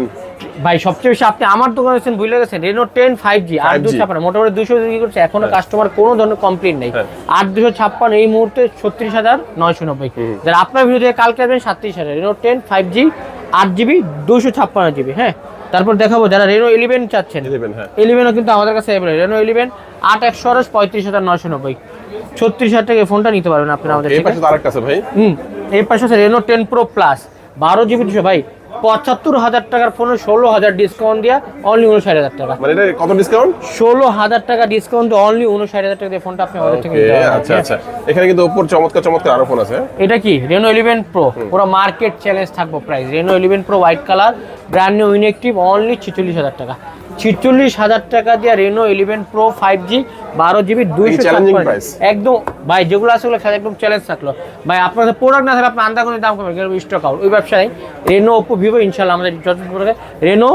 ভাই সবচেয়ে বেশি আপনি আমার দোকানে আছেন ভুলে গেছেন রেনো টেন ফাইভ জি আট 5G দুশো ছাপ্পান্ন মোটামুটি দুশো বিক্রি করছে এখনও কাস্টমার কোনো ধরনের কমপ্লেন নেই। হ্যাঁ। আট দুশো ছাপ্পান্ন এই মুহূর্তে ছত্রিশ হাজার নয়শো নব্বই। যারা আপনার ভিডিও থেকে কালকে আসবেন সাতত্রিশ হাজার। রেনো টেন ফাইভ জি আট জিবি দুশো ছাপ্পান্ন জিবি হ্যাঁ? তারপর দেখাবো যারা রেনো ইলেভেন চাচ্ছেন। ইলেভেন হ্যাঁ। ইলেভেনও কিন্তু আমাদের কাছে অ্যাভেলেবল রেনো ইলেভেন আট একশো আঠাশ পঁয়ত্রিশ হাজার নয়শো নব্বই। ছত্রিশ হাজার টাকা ফোনটা নিতে পারবেন আপনারা আমাদের এই পাশে আরেকটা আছে ভাই। হুম এর পাশে আছে রেনো টেন প্রো প্লাস বারো জিবি দুশো ভাই পঁচাত্তর হাজার টাকার ফোনে ষোলো হাজার ডিসকাউন্ট দিয়া অনলি উনষাট হাজার টাকা। মানে এটা কত ডিসকাউন্ট ষোলো হাজার টাকা ডিসকাউন্ট অনলি উনষাট হাজার টাকা দিয়ে ফোনটা আপনি আমাদের থেকে আচ্ছা আচ্ছা। এখানে কিন্তু ওপর চমৎকার চমৎকার আরও ফোন আছে। এটা কি? রেনো ইলেভেন প্রো পুরো মার্কেট চ্যালেঞ্জ থাকব price Reno eleven pro white colour brand new inactive only ছেচল্লিশ হাজার টাকা। ছিচল্লিশ হাজার টাকা দিয়ে Reno eleven pro five G বারো জিবি দুইশো একদম ভাই যেগুলো আছে ওগুলো সাথে একদম চ্যালেঞ্জ থাকল। ভাই আপনাদের প্রোডাক্ট না থাকলে আপনার আন্দাগুনি দাম কমে স্টক আউট ওই ব্যবসায় রেনো ওপো ভিভো ইনশাল্লাহ আমাদের যত Reno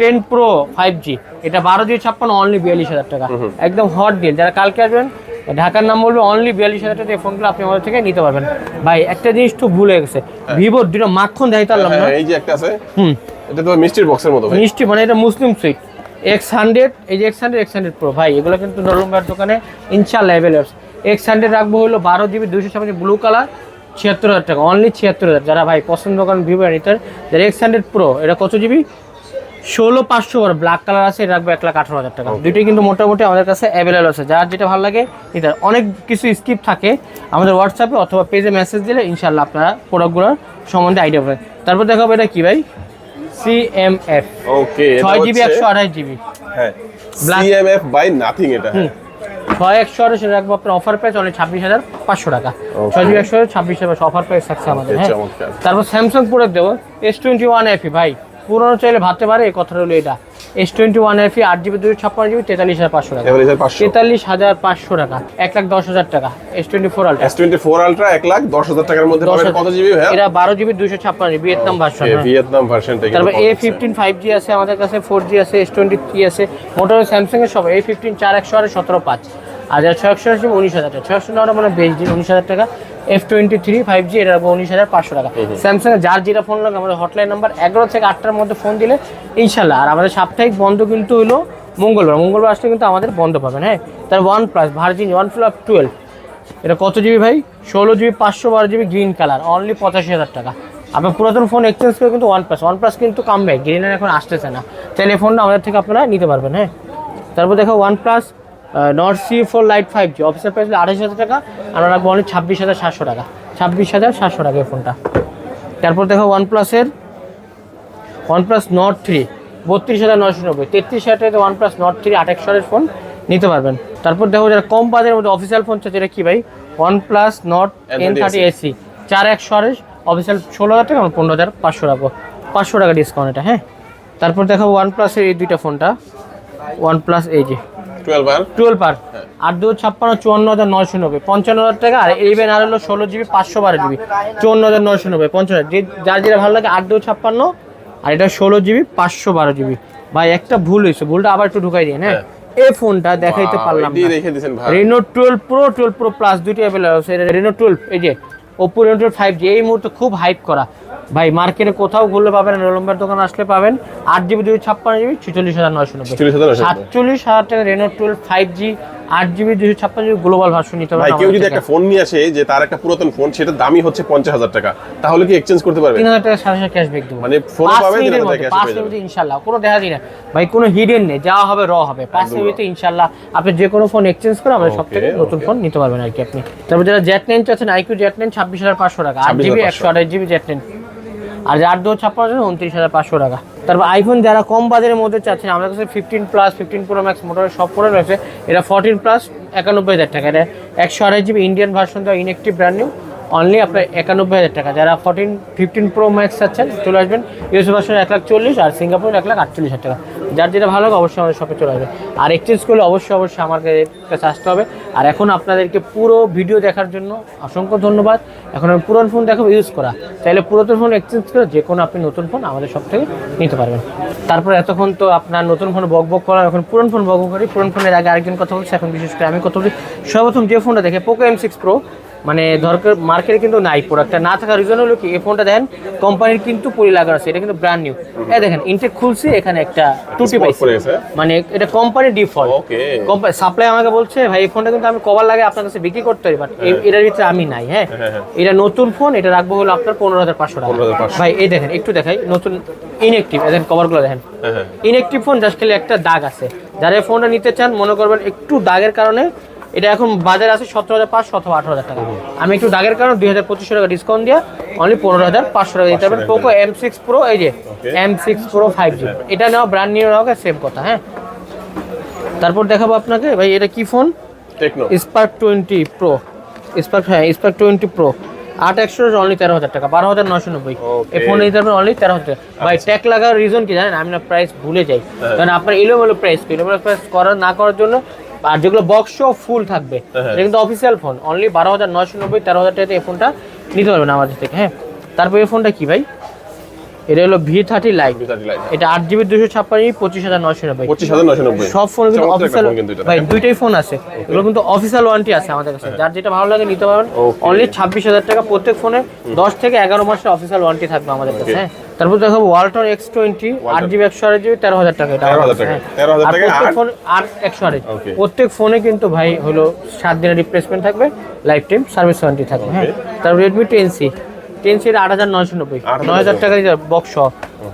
ten pro five G এটা বারো জিবি ছাপ্পান্ন অনলি বিয়াল্লিশ হাজার টাকা। একদম হট ডিল যারা কালকে আসবেন ঢাকার নাম বলবে অনলি বিয়াল্লিশ হাজার টাকা ফোনগুলো আপনি আমাদের থেকে নিতে পারবেন। ভাই একটা জিনিস তো ভুলে গেছে। ভিভোর দুটো মাখন দেখাইতে পারলাম না। হ্যাঁ, এই যে একটা আছে হুম। এটা তো মিষ্টির বক্সের মতো মিষ্টি মানে এটা মুসলিম সুইট এক্স হান্ড্রেড এই যে X hundred X hundred pro ভাই এগুলো কিন্তু নরমবার দোকানে ইনশাল্লাহ অ্যাভেলেবল এক্স হান্ড্রেড রাখব হলো বারো জিবি দুশো ছাপ্পান্ন ব্লু কালার ছিয়াত্তর হাজার টাকা অনলি ছিয়াত্তর হাজার। যারা ভাই পছন্দ করেন ভিভো নিতে যারা এক্স হান্ড্রেড প্রো এটা কত জিবি ষোলো পাঁচশো করে ব্ল্যাক কালার আছে এটা রাখব এক লাখ আঠারো হাজার টাকা। দুইটাই কিন্তু মোটামুটি আমাদের কাছে অ্যাভেলেবল আছে। যার যেটা ভালো লাগে পারেন। অনেক কিছু স্কিপ থাকে আমাদের হোয়াটসঅ্যাপে অথবা পেজে মেসেজ দিলে ইনশাল্লাহ আপনারা প্রোডাক্টগুলোর সম্বন্ধে আইডিয়া পাবেন। তারপর দেখাবো এটা কী ভাই? সিএমএফ ওকে ছয় জিবি একশো আঠাশ জিবি হ্যাঁ সিএমএফ বাই নাথিং এটা হ্যাঁ। ছয় একশো আঠাশ রাখব আপনার অফার প্রাইস অনেক ছাব্বিশ হাজার পাঁচশো টাকা. ছয় জিবি একশো ছাব্বিশ হাজার অফার প্রাইস থাকছে আমাদের হ্যাঁ। তারপর স্যামসাং প্রোডাক্ট দেবো এস টোয়েন্টি ওয়ান এফি ভাই। পুরোনো চাইলে ভাবতে পারে এই কথাটা হলো এটা। এস টোয়েন্টি ওয়ান এফি আট জিবি দুশো ছাপ্পান্ন জিবি তেতাল্লিশ হাজার পাঁচশো টাকা। তেতাল্লিশ হাজার পাঁচশো। টাকা এক লাখ দশ হাজার টাকা S twenty four ultra S twenty four ultra এক লাখ দশ হাজার টাকার মধ্যে কত জিবি এটা বারো জিবি দুশো ছাপ্পান্ন জিবি ভিয়েতনাম ভার্সন ভিয়েতনাম ভার্সনটা তারপর এ ফিফটিন ফাইভ জি আছে আমাদের কাছে ফোর জি আছে এস টোয়েন্টি থ্রি আছে মোটামুটি স্যামসাং এর সব এ ফিফটিন চার একশো আর সতেরো পাঁচ। আর যারা ছয় একশো উনিশ হাজার টাকা ছয় একশো মানে বেশ দিন উনিশ হাজার টাকা। F twenty three five G এটা উনিশ হাজার পাঁচশো টাকা। স্যামসাং যার যেটা ফোন লাগে আমাদের হটলাইন নাম্বার এগারো থেকে আটটার মধ্যে ফোন দিলে ইনশাল্লাহ। আর আমাদের সাপ্তাহিক বন্ধ কিন্তু হলো মঙ্গলবার। মঙ্গলবার আসলে কিন্তু আমাদের বন্ধ পাবেন হ্যাঁ? তার one plus virgin one plus twelve এটা কত জিবি ভাই? ষোলো জিবি পাঁচশো বারো জিবি গ্রিন কালার অনলি পঁচাশি হাজার টাকা। আপনার পুরাতন ফোন এক্সচেঞ্জ করে কিন্তু ওয়ান প্লাস ওয়ান প্লাস কিন্তু কামবে গ্রিনের এখন আসতেছে না। তাহলে এই ফোনটা আমাদের থেকে আপনারা নিতে পারবেন হ্যাঁ? তারপর দেখো one plus Nord C four lite five G অফিসের প্রাইস আঠাশ হাজার টাকা আমরা রাখব অনলি ছাব্বিশ হাজার সাতশো টাকা। ছাব্বিশ হাজার সাতশো টাকা এই ফোনটা তারপর দেখো ওয়ান প্লাসের ওয়ান প্লাস নট থ্রি বত্রিশ হাজার নয়শো নব্বই। তেত্রিশ হাজার টাকা ওয়ান প্লাস নট থ্রি আট একশোরের ফোন নিতে পারবেন। তারপর দেখো যারা কম বাজেটের মধ্যে অফিসিয়াল ফোন চাচ্ছে এটা কি ভাই? One plus Nord N thirty SE চার একশো আড়াইশ অফিসিয়াল ষোলো হাজার টাকা আমরা পনেরো হাজার পাঁচশো রাখব। পাঁচশো টাকা ডিসকাউন্ট এটা হ্যাঁ? তারপর দেখো ওয়ান প্লাসের এই দুইটা ফোনটা ওয়ান প্লাস এই যে। টুয়েলভ আর? টুয়েলভ পার আট দু ছাপ্পান্ন চুয়ান্ন হাজার নয়শো নব্বই পঞ্চান্ন হাজার টাকা। আর ইলেভেন আর হলো ষোলো জিবি পাঁচশো বারো জিবি চুয়ান্ন হাজার নয়শো নব্বই পঞ্চান্ন যে যার যেটা ভালো লাগে আট দু ছাপ্পান্ন আর এটা ষোলো জিবি পাঁচশো বারো জিবি। ভাই একটা ভুল হয়েছে। ভুলটা আবার একটু ঢুকাই দিন হ্যাঁ? এই ফোনটা দেখাইতে পারলাম না। Reno twelve pro twelve pro plus available আছে। রেনো টুয়েলভ এই যে Oppo Reno twelve five G এই মুহূর্তে খুব হাইপ করা। ভাই মার্কেটে কোথাও ঘুরলে পাবেন রোলম্বার দোকান আসলে পাবেন। আট জিবি দুই ছাপ্পান্ন জিবি ছেচল্লিশ হাজার নয়শো নব্বই। সাতচল্লিশ হাজার টাকা রেনো টুয়েলভ ফাইভ জি আট জিবি দুশো ছাপ্পান্ন জিবি গ্লোবাল ভার্সন নিতে পারবেন কেউ যদি একটা ফোন নিয়ে আসে যে তার একটা পুরাতন ফোন সেটার দামই হচ্ছে পঞ্চাশ হাজার টাকা। তাহলে কি এক্সচেঞ্জ করতে পারবে? তিন হাজার টাকা সাড়ে ক্যাশব্যাক দেবো। মানে মিনিটের 3000 পাঁচ মিনিটে ইনশাল্লাহ কোনো দেখা দিই না ভাই কোনো হিডেন নেই যা হবে র হবে। পাঁচ। মিনিটে ইনশাল্লাহ আপনি যে কোনো ফোন এক্সচেঞ্জ করে আমাদের সব থেকে নতুন ফোন নিতে পারবেন আর কি আপনি। তারপর যারা জেট নেন চাচ্ছেন আইকিউ জেট নেন ছাব্বিশ হাজার পাঁচশো টাকা আট জিবি একশো আঠাশ জিবি জেট নেন আর যার দু ছাপ্পান্ন হাজার উনত্রিশ হাজার পাঁচশো টাকা। তারপর আইফোন যারা কম বাজারের মধ্যে চাচ্ছেন আমাদের কাছে fifteen plus fifteen pro max motor সব ফোনে রয়েছে। এটা ফোরটিন প্লাস একানব্বই হাজার টাকা। এটা একশো আড়াই জিবি ইন্ডিয়ান ভার্সন দেওয়া ইনএক্টিভ ব্র্যান্ড নিউ অনলি আপনার একানব্বই হাজার টাকা। যারা ফোরটিন ফিফটিন প্রো ম্যাক্স চাচ্ছেন, চলে আসবেন। ইউএস ভার্সন এক লাখ চল্লিশ আর সিঙ্গাপুর এক লাখ আটচল্লিশ হাজার টাকা। যার যেটা ভালো হবে অবশ্যই আমাদের শপে চলে আসবে। আর এক্সচেঞ্জ করলে অবশ্যই অবশ্যই আমার কাছে আসতে হবে। আর এখন আপনাদেরকে পুরো ভিডিও দেখার জন্য অসংখ্য ধন্যবাদ। এখন আমি পুরনো ফোন দেখাবো ইউজ করা। চাইলে পুরাতন ফোন এক্সচেঞ্জ করে যে কোনো আপনি নতুন ফোন আমাদের সব থেকে নিতে পারবেন। তারপর এতক্ষণ তো আপনার নতুন ফোন বক বক করা, এখন পুরনো ফোন বক করি। পুরনো ফোনের আগে আরেকজন কথা বলছে, এখন বিশেষ করে আমি কথা বলি। সর্বপ্রথম যে ফোনটা দেখে পোকো এম সিক্স প্রো মানে দরকার মার্কেটে কিন্তু নাই প্রোডাক্টটা না থাকার রিজন হলো কি এই ফোনটা দেখেন কোম্পানির কিন্তু পরি লাগানো আছে। এটা কিন্তু ব্র্যান্ড নিউ এই দেখেন ইনটেক খুলছি এখানে একটা টুটি পাইছি। মানে এটা কোম্পানির ডিফল্ট. কোম্পানি সাপ্লাই আমাকে বলছে ভাই এই ফোনটা কিন্তু আমি কভার লাগে আপনার কাছে বিক্রি করতে পারি বাট এটার ভিতরে আমি নাই হ্যাঁ? হ্যাঁ, হ্যাঁ। এটা নতুন ফোন এটা রাখব হলো আপনার পনেরো হাজার পাঁচশো টাকা। 15,500 ভাই এই দেখেন একটু দেখাই নতুন ইনএক্টিভ দেখেন কভারগুলো দেখেন। হ্যাঁ হ্যাঁ। ইনএক্টিভ ফোন জাস্ট খালি একটা দাগ আছে। যারা এই ফোনটা নিতে চান মনে করবেন একটু দাগের কারণে এটা এখন বাজারে আছে সতেরো হাজার পাঁচশো অথবা আঠারো হাজার টাকা। আমি একটু দাগের কারণে দুই হাজার পঁচিশশো টাকা ডিসকাউন্ট দিয়ে অনলি পনেরো হাজার পাঁচশো টাকা দিতে পারবেন। পোকো এম সিক্স প্রো এই যে M six pro five G এটা নেওয়া ব্র্যান্ড নিউ নেওয়া সেম কথা হ্যাঁ। তারপর দেখাবো আপনাকে ভাই এটা কি phone Tecno Spark twenty pro Spark হ্যাঁ স্পার্ক টোয়েন্টি প্রো আট একশো অনলি তেরো হাজার টাকা বারো হাজার নশো নব্বই. এই ফোনে দিতে পারবেন অনলি তেরো হাজার টাকা। ভাই ট্যাক লাগার রিজন কি জানেন? আমি না প্রাইস ভুলে যাই। হ্যাঁ। কারণ আপনার এলোমেলো প্রাইস এলোমেলো প্রাইস করার না করার জন্য আর যেগুলো বক্স ফুল থাকবে হ্যাঁ। এটা কিন্তু অফিসিয়াল ফোন অনলি বারো হাজার নয়শো নব্বই তেরো হাজার টাকাতে এই ফোনটা নিতে পারবেন আমাদের থেকে হ্যাঁ? তারপর এই ফোনটা কি ভাই? এটা হলো ভি থার্টি লাইট এটা আট জিবি দুশো ছাপ্পান্ন পঁচিশ হাজার নয়শো নব্বই। পঁচিশ হাজার নয়শো নব্বই। সব ফোন কিন্তু অফিসিয়াল ভাই দুইটাই ফোন আছে। এগুলো কিন্তু অফিসিয়াল ওয়ারেন্টি আছে আমাদের কাছে। যার যেটা ভালো লাগে নিতে পারবেন। অনলি ছাব্বিশ হাজার টাকা প্রত্যেক ফোনে দশ থেকে এগারো মাসের অফিসিয়াল ওয়ারেন্টি থাকবে আমাদের কাছে হ্যাঁ? তারপর দেখাবো ওয়ালটন এক্স টোয়েন্টি আট। জিবি একশো আট জিবি তেরো হাজার টাকা এটা। 13,000 টাকা। হ্যাঁ। 13,000 আর টাকা প্রত্যেক ফোন আট একশো আট প্রত্যেক ফোনে কিন্তু ভাই হলো সাত দিনের রিপ্লেসমেন্ট থাকবে লাইফ টাইম সার্ভিস ওয়ারেন্টি থাকবে হ্যাঁ। তারপর রেডমি টেন সি টেন সির আট হাজার নয়শো নব্বই। নয় হাজার টাকা বক্স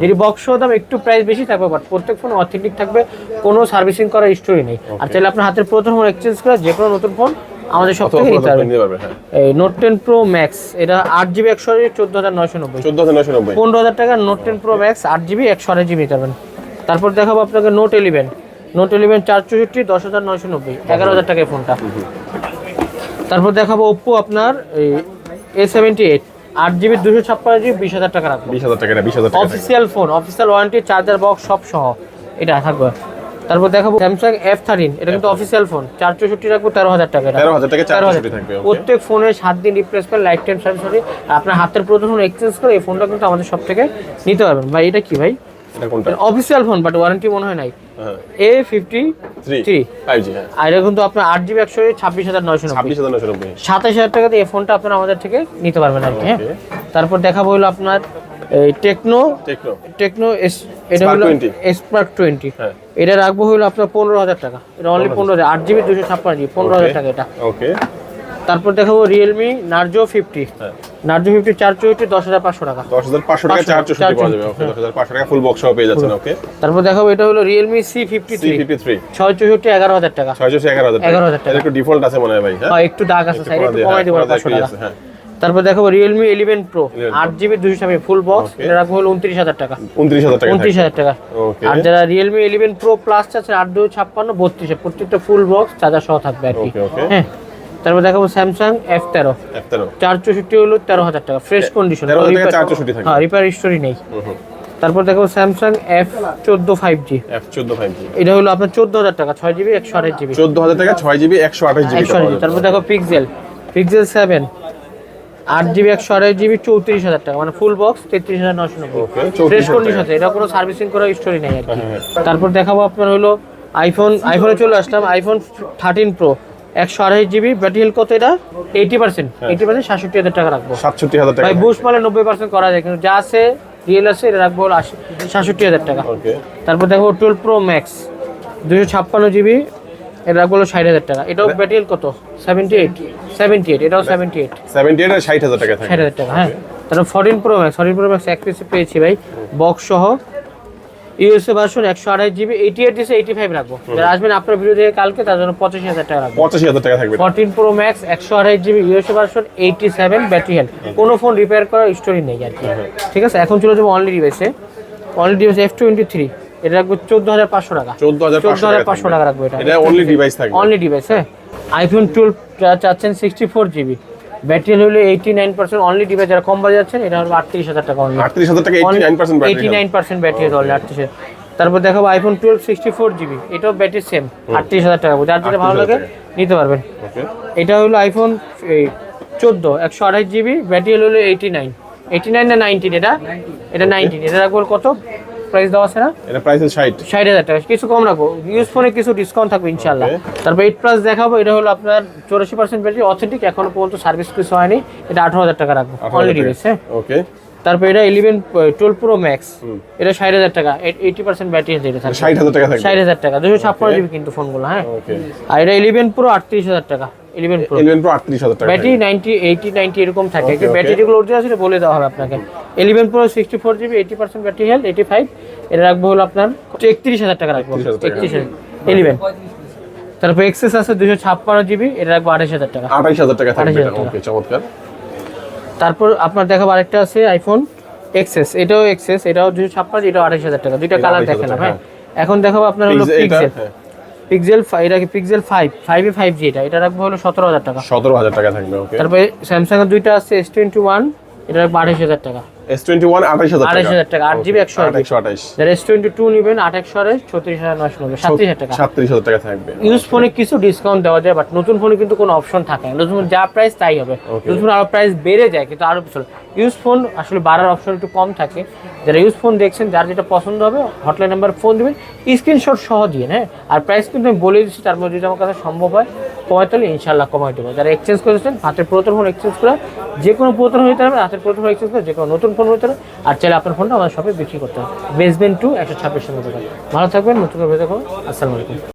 যদি বক্স দাম একটু প্রাইস বেশি থাকবে বাট প্রত্যেক ফোন অথেন্টিক থাকবে কোনো সার্ভিসিং করার স্টোরি নেই। আর চাইলে আপনার হাতের প্রথম ফোন এক্সচেঞ্জ করে যে কোনো নতুন ফোন আমাদের সব থেকে নিতে পারবে হ্যাঁ। এই নোট টেন প্রো ম্যাক্স এটা আট জিবি একশো চোদ্দ হাজার নয়শো নব্বই। চোদ্দ হাজার নয়শো নব্বই। পনেরো হাজার টাকা নোট টেন প্রো ম্যাক্স আট জিবি একশো আড়াই জিবি নিতে পারবেন তারপর দেখাবো আপনাকে নোট ইলেভেন নোট ইলেভেন চার চৌষট্টি দশ হাজার নয়শো নব্বই। এগারো হাজার টাকায় ফোনটা। তারপর দেখাবো ওপ্পো আপনার এই এ সেভেন্টি এইট আট জিবি দুশো ছাপ্পান্ন জিবি বিশ হাজার টাকা রাখব। বিশ হাজার টাকা বিশ হাজার। Official phone official warranty charger box সব সহ এটা থাকবে। তারপর দেখাবো স্যামসাং এফ থার্টিন এটা কিন্তু অফিসিয়াল ফোন চার চৌষট্টি রাখব তেরো হাজার টাকা এটা। 13,000 টাকা তেরো হাজার 464 থাকবে, প্রত্যেক ফোনে সাত দিন রিপ্লেস করে লাইফ টাইম সার্ভিস হবে। আপনার হাতের প্রথম ফোন এক্সচেঞ্জ করে এই ফোনটা কিন্তু আমাদের সব থেকে নিতে পারবেন। ভাই এটা কি ভাই? এটা কোনটা? অফিসিয়াল ফোন বাট ওয়ারেন্টি মনে হয় নাই। এ ফিফটি থ্রি আর এটা কিন্তু আপনার আট জিবি একশো ছাব্বিশ হাজার নয়শো হাজার সাতাশ হাজার টাকাতে এই ফোনটা আপনারা আমাদের থেকে নিতে পারবেন আর কি হ্যাঁ। তারপর দেখাবো হলো আপনার এই টেকনো টেকনো এটা হলো স্পার্ক টোয়েন্টি হ্যাঁ। এটা রাখব হলো আপনার পনেরো হাজার টাকা। এটা অনলি পনেরো হাজার। আট জিবি দুশো ছাপ্পান্ন জিবি পনেরো হাজার টাকা এটা। ওকে তারপর দেখাবো রিয়েলমি নার্জো ফিফটি হ্যাঁ। নার্জো ফিফটি চার চৌষট্টি দশ হাজার পাঁচশো টাকা। দশ হাজার পাঁচশো টাকা চার চৌষট্টি পাওয়া যাবে। দশ হাজার পাঁচশো টাকা ফুল বক্স পেয়ে যাচ্ছেন ওকে তারপর দেখাবো এটা হলো Realme C fifty three fifty three ছয় চৌষট্টি এগারো হাজার টাকা। ছয়শো এগারো হাজার এগারো হাজার টাকা। একটু ডিফল্ট আছে মনে হয় ভাই হ্যাঁ? হ্যাঁ একটু দাগ আছে সাইডে একটু কমাই দেবো পাঁচশো টাকা। হ্যাঁ। তারপর দেখো রিয়েলমি ইলেভেন প্রো আট জিবি দুশো ছাব্বিশ ফুল বক্স. এটা রাখব হলো উনত্রিশ হাজার টাকা। উনত্রিশ হাজার টাকা উনত্রিশ হাজার টাকা। আর যারা রিয়েলমি ইলেভেন প্রো প্লাস আছে আট দুই ছাপ্পান্ন বত্রিশে প্রত্যেকটা ফুল বক্স চার্জার সহ থাকবে আর কি. হ্যাঁ। তারপর দেখাবো স্যামসাং এফ তেরো। চার চৌষট্টি হলো তেরো হাজার টাকা ফ্রেশ কন্ডিশন 13,000 টাকা 464 থাকবে। হ্যাঁ রিপেয়ার স্টোরি নেই। তারপর দেখো স্যামসাং এফ চোদ্দ ফাইভ জি এফ চোদ্দ ফাইভ জি এটা হলো আপনার চোদ্দ হাজার টাকা ছয় জিবি একশো আঠাশ জিবি চোদ্দ হাজার টাকা ছয় জিবি একশো আঠাশ জিবি তারপর দেখো পিক্সেল পিক্সেল সেভেন আট জিবি একশো আঠাশ জিবি চৌত্রিশ হাজার টাকা। মানে ফুল বক্স তেত্রিশ হাজার নশো নব্বই। Okay, 34,000 ফ্রেশ কন্ডিশন আছে। এটা কোনো সার্ভিসিং করার স্টোরি নেই আর কি। হ্যাঁ, তারপর দেখাবো আপনার হলো আইফোন আইফোনে চলে আসলাম আইফোন থার্টিন প্রো একশো আড়াই জিবি ব্যাটারি হেলথ কত এটা? এইটি পার্সেন্ট হ্যাঁ। এইটি পার্সেন্ট সাতষট্টি হাজার টাকা রাখব। সাতষট্টি হাজার টাকা ভাই বুশ মালে নব্বই পার্সেন্ট করা যায় কিন্তু যা আছে রিয়েল আছে এটা রাখব হলো আশি সাতষট্টি হাজার টাকা। তারপর দেখো টুয়েলভ প্রো ম্যাক্স দুশো ছাপ্পান্ন জিবি এটা রাখব হলো ষাট হাজার টাকা। এটাও ব্যাটারি কত? সেভেন্টি এইট সেভেন্টি এইট এটাও সেভেন্টি এইট সেভেন্টি এইট আর ষাট হাজার টাকা থাকে। টাকা হ্যাঁ। তারপর pro max fourteen pro max এক পিসে পেয়েছি ভাই বক্স সহ। ইউএসএ ভার্সন একশো আঠাশ জিবি এইটি এইট দিয়েছে ফাইভ রাখব যারা আসবেন আপনার ভিডিও দেখে কালকে তার জন্য পঁচাশি হাজার টাকা রাখব। টাকা থাকবে। ফোরটিন প্রো ম্যাক্স একশো আঠাশ GB USA version eighty seven battery health কোনো ফোন রিপেয়ার করার স্টোরি নেই আর কি। ঠিক আছে এখন চলে যাব অনলি ডিভাইসে only device F twenty three এটা রাখব চোদ্দ হাজার পাঁচশো টাকা। চোদ্দ হাজার পাঁচশো টাকা রাখব এটা। অনলি ডিভাইস থাকবে। অনলি ডিভাইস হ্যাঁ। আইফোন টুয়েলভ চাচ্ছেন সিক্সটি ফোর জিবি ব্যাটারি হলো eighty nine percent only device যারা কম বাজে যাচ্ছেন এটা হলো আটত্রিশ হাজার টাকা অনলি আটত্রিশ হাজার টাকা eighty nine percent battery only আটত্রিশ তারপর দেখাবো iPhone twelve sixty four GB এটাও ব্যাটারি সেম আটত্রিশ হাজার টাকা। যার যেটা ভালো লাগে নিতে পারবেন। এটা হলো আইফোন চোদ্দ একশো আঠাশ জিবি ব্যাটারি হলো এইটি নাইন এইটি নাইন না নাইনটিন এটা? এটা নাইনটিন এটা রাখব কত? প্রাইস দেওয়া আছে না? এটা প্রাইস ষাট। ষাট হাজার টাকা। কিছু কম রাখো। ইউজ ফোনে কিছু ডিসকাউন্ট থাকবে ইনশাল্লাহ Okay. তারপর এইট প্লাস দেখাবো এটা হলো আপনার চৌরাশি পার্সেন্ট ব্যাটারি অথেন্টিক এখনও পর্যন্ত সার্ভিস কিছু হয়নি। এটা আঠারো হাজার টাকা রাখব অনলি ডিভাইস হ্যাঁ? ওকে তারপর এটা ইলেভেন টুয়েলভ প্রো ম্যাক্স এটা ষাট হাজার টাকা এইটি পার্সেন্ট ব্যাটারি যেটা থাকবে। ষাট হাজার টাকা থাকবে। ষাট হাজার টাকা দুশো ছাপ্পান্ন জিবি কিন্তু ফোনগুলো হ্যাঁ? আর এটা ইলেভেন প্রো আটত্রিশ হাজার টাকা। ইলেভেন প্রো ইলেভেন প্রো আটত্রিশ হাজার টাকা ব্যাটারি নাইনটি এইটি নাইনটি এরকম থাকে. ব্যাটারিগুলো অরিজিনাল সেটা বলে দেওয়া হবে আপনাকে। Eleven pro sixty four GB eighty percent battery health eighty five এটা রাখব হলো আপনার একত্রিশ হাজার টাকা রাখব। 31,000 টাকা। একত্রিশ হাজার। ইলেভেন তারপর এক্সেস আছে দুশো ছাপ্পান্ন জিবি এটা রাখব আঠাশ হাজার টাকা। আঠাইশ হাজার টাকা থাকবে 28,000। ওকে চমৎকার। তারপর আপনার দেখাবো আরেকটা আছে আইফোন এক্সেস এটাও এক্সেস এটাও দুশো ছাপ্পান্ন এটাও আঠাশ হাজার টাকা। দুইটা কালার 28,000 দেখালাম হ্যাঁ। এখন দেখাবো আপনার হলো পিক্সেল। পিক্সেল এটা কি পিক্সেল ফাইভ ফাইভে ফাইভ জি এটা। এটা রাখব হলো সতেরো হাজার টাকা। সতেরো হাজার টাকা থাকবে ওকে তারপরে স্যামসাং এর দুইটা আছে এস টোয়েন্টি ওয়ান এটা রাখব আঠাশ হাজার টাকা। এস টোয়েন্টি ওয়ান আঠাইশ হাজার আঠাশ হাজার টাকা আট জিবি একশো একশো যারা নেবেন টাকা। সাতত্রিশ হাজার টাকা থাকবে। ইউজ ফোনে কিছু ডিসকাউন্ট দেওয়া যায় বাট নতুন ফোনে কিন্তু কোনো অপশন থাকে না। নতুন ফোন যা প্রাইস তাই হবে। নতুন আরও প্রাইস বেড়ে যায় কিন্তু আরও ইউজ ফোন আসলে বাড়ার অপশন একটু কম থাকে। যারা ইউজ ফোন দেখছেন যার যেটা পছন্দ হবে হটলাইন নাম্বার ফোন দিবেন। স্ক্রিনশট সহ দিয়ে হ্যাঁ? আর প্রাইস কিন্তু আমি বলে দিচ্ছি তার মধ্যে যদি আমার কাছে সম্ভব হয় কমাইতে হলে ইনশাল্লাহ কমাই দেবো। যারা এক্সচেঞ্জ করেছেন হাতের পুরাতন ফোন এক্সচেঞ্জ করে, যে কোনো পুরাতন হইতে হবে হাতের পুরাতন ফোন এক্সচেঞ্জ করে, যে কোনো নতুন ফোন হইতে হবে আর চাইলে আপনার ফোনটা আমাদের শপে বিক্রি করতে হবে। বেসমেন্ট টু একশো ছাব্বিশ মতো ভালো থাকবেন, নতুন করে আসসালামু আলাইকুম।